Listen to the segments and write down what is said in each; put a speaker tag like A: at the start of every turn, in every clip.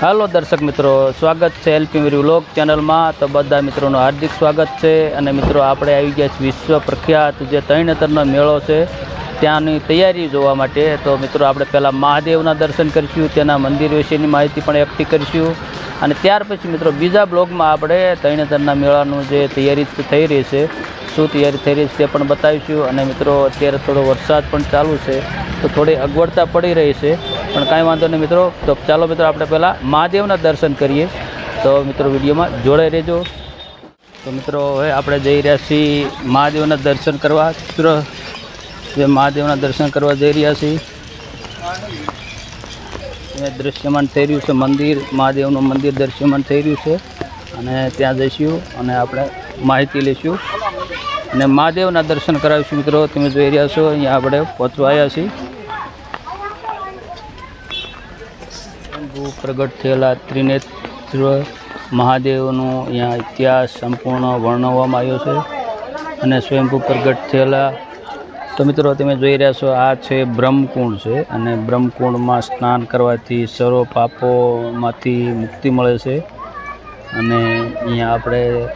A: હાલો દર્શક મિત્રો, સ્વાગત છે એલપી વ્લોગ ચેનલમાં. તો બધા મિત્રોનું હાર્દિક સ્વાગત છે. અને મિત્રો, આપણે આવી ગયા છીએ વિશ્વ પ્રખ્યાત જે તૈણતરનો મેળો છે, ત્યાંની તૈયારી જોવા માટે. તો મિત્રો, આપણે પહેલાં મહાદેવના દર્શન કરીશું તેના મંદિર વિશેની માહિતી પણ એકઠી કરીશું. અને ત્યાર પછી મિત્રો, બીજા બ્લોગમાં આપણે તૈણતરના મેળાનું જે તૈયારી થઈ રહી છે શું તૈયારી થઈ રહી છે તે પણ બતાવીશું. અને મિત્રો, અત્યારે થોડો વરસાદ પણ ચાલુ છે, તો થોડી અગવડતા પડી રહી છે, પણ કાંઈ વાંધો નહીં મિત્રો. તો ચાલો મિત્રો, આપણે પહેલાં મહાદેવના દર્શન કરીએ. તો મિત્રો, વિડીયોમાં જોડાઈ રહેજો. તો મિત્રો, હવે આપણે જઈ રહ્યા છીએ મહાદેવના દર્શન કરવા. મિત્રો, જે મહાદેવના દર્શન કરવા જઈ રહ્યા છીએ. એ દૃશ્યમાન થઈ રહ્યું છે મંદિર, મહાદેવનું મંદિર દ્રશ્યમાન થઈ રહ્યું છે. અને ત્યાં જઈશું અને આપણે માહિતી લઈશું. અને મહાદેવના દર્શન કરાવીશું મિત્રો. તમે જોઈ રહ્યા છો, અહીંયા આપણે પહોંચવા આવ્યા છીએ. પ્રગટ થયેલા ત્રિનેત્ર મહાદેવનો અહીંયા ઇતિહાસ સંપૂર્ણ વર્ણવવામાં આવ્યો છે. અને સ્વયંભૂ પ્રગટ થયેલા, તો મિત્રો તમે જોઈ રહ્યા છો, આ છે બ્રહ્મકુંડ છે. અને બ્રહ્મકુંડમાં સ્નાન કરવાથી સર્વ પાપોમાંથી મુક્તિ મળે છે. અને અહીંયા આપણે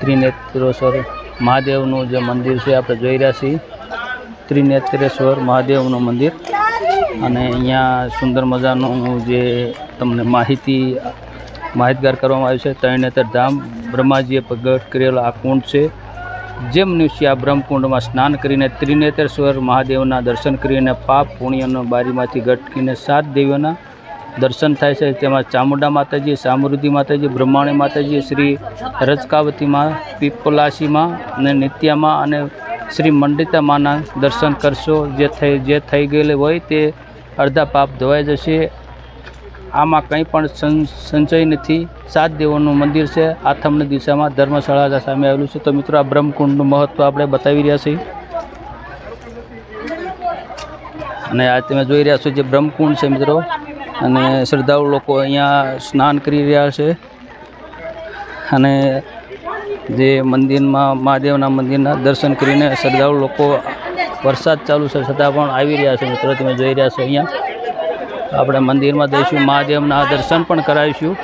A: ત્રિનેત્રેશ્વર મહાદેવનું જે મંદિર છે, આપણે જોઈ રહ્યા છીએ. ત્રિનેત્રેશ્વર મહાદેવનું મંદિર. અને અહીંયા સુંદર મજાનું જે તમને માહિતી, માહિતગાર કરવામાં આવ્યું છે ત્રણેતર ધામ. બ્રહ્માજીએ પ્રગટ કરેલો આ કુંડ છે. જે મનુષ્ય આ બ્રહ્મકુંડમાં સ્નાન કરીને ત્રિનેત્રેશ્વર મહાદેવના દર્શન કરીને પાપ પુણ્યનો બારીમાંથી ગટકીને સાત દેવીઓના દર્શન થાય છે. તેમાં ચામુંડા માતાજી સામૃદ્ધિ માતાજી, બ્રહ્માણી માતાજી, શ્રી રજકાવતીમાં પીપલાસીમાં અને નિત્યામાં અને શ્રી મંડિતા માના દર્શન કરશો. જે થઈ જે થઈ ગયેલી હોય તે અડધા પાપ ધોવાઈ જશે. આમાં કંઈ પણ સંચય નથી. સાત દેવોનું મંદિર છે. આથમની દિશામાં ધર્મશાળા સામે આવેલું છે. તો મિત્રો, આ બ્રહ્મકુંડનું મહત્ત્વ આપણે બતાવી રહ્યા છીએ. અને આ તમે જોઈ રહ્યા છો જે બ્રહ્મકુંડ છે મિત્રો. અને શ્રદ્ધાળુ લોકો અહીંયા સ્નાન કરી રહ્યા છે. અને જે મંદિરમાં મહાદેવના મંદિરના દર્શન કરીને શ્રદ્ધાળુ લોકો વરસાદ ચાલુ છે છતાં પણ આવી રહ્યા છે મિત્રો. તમે જોઈ રહ્યા છો અહીંયા. આપણે મંદિરમાં જઈશું મહાદેવના દર્શન પણ કરાવીશું.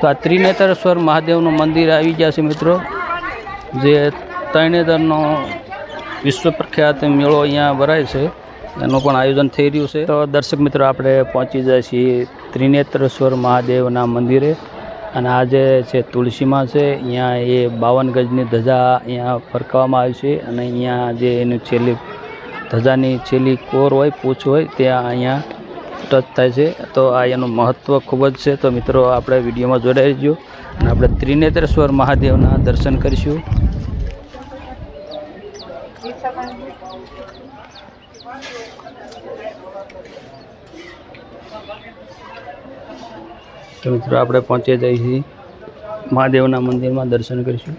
A: તો આ ત્રિનેતરેશ્વર મહાદેવનું મંદિર આવી ગયા છે મિત્રો. જે ત્રણેતરનો વિશ્વ પ્રખ્યાત મેળો અહીંયા ભરાય છે. એનું પણ આયોજન થઈ રહ્યું છે. તો દર્શક મિત્રો, આપણે પહોંચી જાય છીએ ત્રિનેત્રેશ્વર મહાદેવના મંદિરે. અને આ જે છે તુલસીમાં છે, અહીંયા એ બાવન ગજની ધજા અહીંયા ફરકાવવામાં આવી છે. અને અહીંયા જે એની છેલ્લી ધજાની છેલ્લી કોર હોય, પૂછ હોય, ત્યાં અહીંયા ટચ થાય છે. તો આ એનું મહત્ત્વ ખૂબ જ છે. તો મિત્રો, આપણે વિડીયોમાં જોડાઈ રહીજો અને આપણે ત્રિનેત્રેશ્વર મહાદેવના દર્શન કરીશું. તો મિત્રો આપણે પહોંચી જઈએ છીએ મહાદેવના મંદિરમાં દર્શન કરીશું.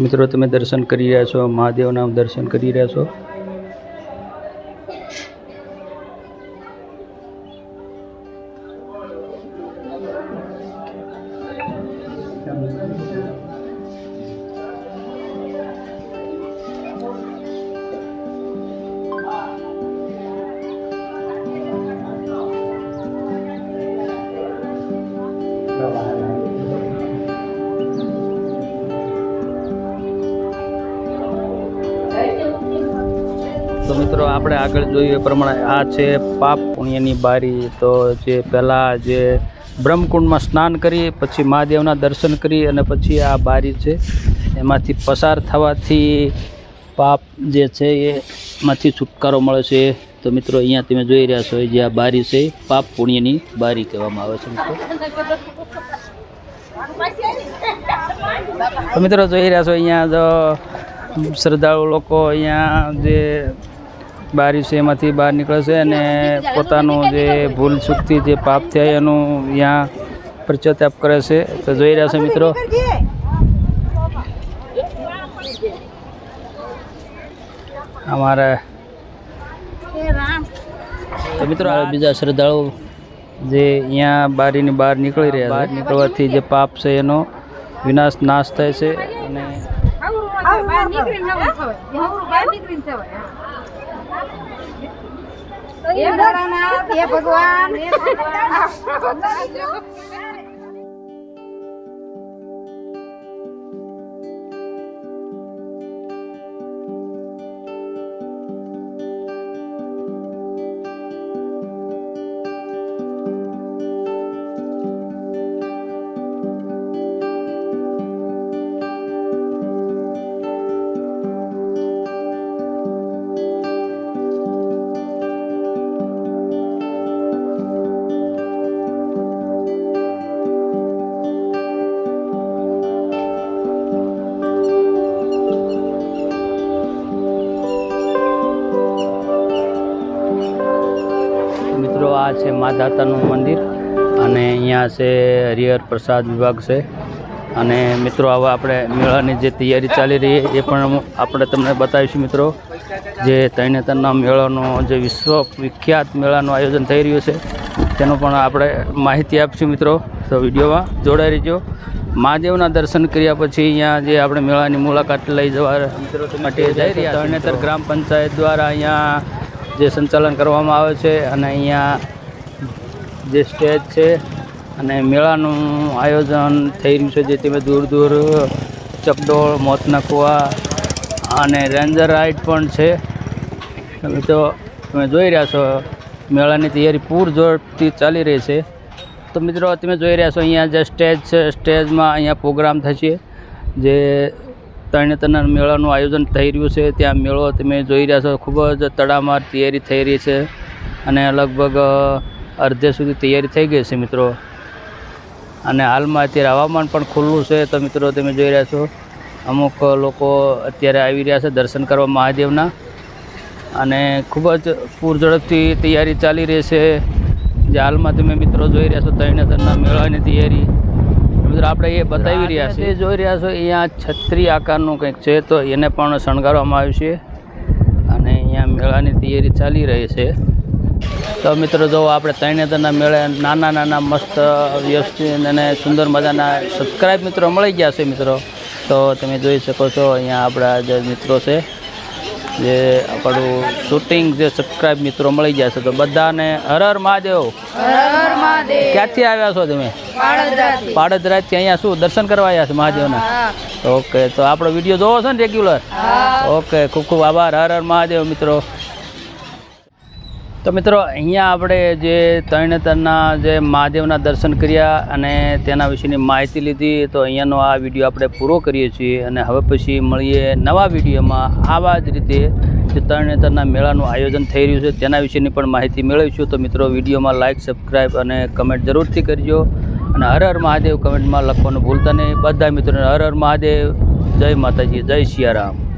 A: મિત્રો, તમે દર્શન કરી રહ્યા છો, મહાદેવના દર્શન કરી રહ્યા છો. તો મિત્રો, આપણે આગળ જોઈએ પ્રમાણે આ છે પાપ પુણ્યની બારી. તો જે પહેલાં જે બ્રહ્મકુંડમાં સ્નાન કરી, પછી મહાદેવના દર્શન કરી અને પછી આ બારી છે, એમાંથી પસાર થવાથી પાપ જે છે એમાંથી છુટકારો મળે છે. તો મિત્રો, અહીંયા તમે જોઈ રહ્યા છો જે આ બારી છે, પાપ પુણ્યની બારી કહેવામાં આવે છે મિત્રો. તો મિત્રો, જોઈ રહ્યા છો અહીંયા જો શ્રદ્ધાળુ લોકો અહીંયા જે બારી છે એમાંથી બહાર નીકળે છે અને પોતાનું જે ભૂલ ચૂકતી જે પાપ થાય એનું અહીંયા પ્રચોતાપ કરે છે. તો જોઈ રહ્યા છો મિત્રો. અમારા તો મિત્રો આ બીજા શ્રદ્ધાળુ જે અહીંયા બારીની બહાર નીકળી રહ્યા બહાર નીકળવાથી જે પાપ છે એનો વિનાશ નાશ થાય છે અને
B: બહાર
A: છે માધાતાનું મંદિર અને અહીંયા છે હરિહર પ્રસાદ વિભાગ છે. અને મિત્રો, હવે આપણે મેળાની જે તૈયારી ચાલી રહી એ પણ આપણે તમને બતાવીશું મિત્રો. જે તૈનેતરના મેળાનો જે વિશ્વ વિખ્યાત મેળાનું આયોજન થઈ રહ્યું છે, તેનો પણ આપણે માહિતી આપીશું મિત્રો. તો વિડીયોમાં જોડાઈ રહીજો. મહાદેવના દર્શન કર્યા પછી અહીંયા જે આપણે મેળાની મુલાકાત લઈ જવા માટે જઈ રહ્યા તરણેતર ગ્રામ પંચાયત દ્વારા અહીંયા જે સંચાલન કરવામાં આવે છે અને અહીંયા જે સ્ટેજ છે અને મેળાનું આયોજન થઈ રહ્યું છે જે તમે દૂર દૂર ચકડોળ મોતના કુવા અને રેન્જર રાઇડ પણ છે. તમે તો, તમે જોઈ રહ્યા છો, મેળાની તૈયારી પૂરજોરથી ચાલી રહી છે. તો મિત્રો, તમે જોઈ રહ્યા છો, અહીંયા જે સ્ટેજ છે, સ્ટેજમાં અહીંયા પ્રોગ્રામ થશે જે તરણેતરના મેળાનું આયોજન થઈ રહ્યું છે. ત્યાં મેળો તમે જોઈ રહ્યા છો, ખૂબ જ તડામાર તૈયારી થઈ રહી છે. અને લગભગ અડધે સુધી તૈયારી થઈ ગઈ છે મિત્રો. અને હાલમાં અત્યારે હવામાન પણ ખુલ્લું છે. તો મિત્રો તમે જોઈ રહ્યા છો અમુક લોકો અત્યારે આવી રહ્યા છે દર્શન કરવા મહાદેવના. અને ખૂબ જ પૂરઝડપથી તૈયારી ચાલી રહી છે. જે હાલમાં તમે મિત્રો જોઈ રહ્યા છો તરણેતરના મેળાની તૈયારી. મિત્રો આપણે એ બતાવી રહ્યા છીએ. જોઈ રહ્યા છો અહીંયા છત્રી આકારનું કંઈક છે તો એને પણ શણગારવામાં આવ્યું છે. અને અહીંયા મેળાની તૈયારી ચાલી રહી છે. તો મિત્રો જો આપણે તરણેતરના મેળે નાના નાના મસ્ત વ્યવસ્થિત અને સુંદર મજાના સબસ્ક્રાઈબ મિત્રો મળી ગયા છે મિત્રો. તો તમે જોઈ શકો છો અહીંયા આપણા જે મિત્રો છે જે આપણું શૂટિંગ જે સબસ્ક્રાઈબ મિત્રો મળી ગયા છે. તો બધાને હર હર મહાદેવ. ક્યાંથી આવ્યા છો તમે. પાડદરાજથી અહીંયા શું? દર્શન કરવા આવ્યા છે મહાદેવના. ઓકે તો આપણો વીડિયો જોવો છો ને રેગ્યુલર ઓકે ખૂબ ખૂબ આભાર. હર હર મહાદેવ મિત્રો. તો મિત્રો, અહીંયા આપણે જે તરણેતરના જે મહાદેવના દર્શન કર્યા અને તેના વિશેની માહિતી લીધી, તો અહીંયાનો આ વીડિયો આપણે પૂરો કરીએ છીએ અને હવે પછી મળીએ નવા વિડીયોમાં. આવા જ રીતે જે તરણેતરના મેળાનું આયોજન થઈ રહ્યું છે, તેના વિશેની પણ માહિતી મેળવીશું. તો મિત્રો, વિડીયોમાં લાઇક સબસ્ક્રાઈબ અને કમેન્ટ જરૂરથી કરજો. અને હર હર મહાદેવ કમેન્ટમાં લખવાનું ભૂલતા નહીં. બધા મિત્રોને હર હર મહાદેવ. જય માતાજી, જય સિયારામ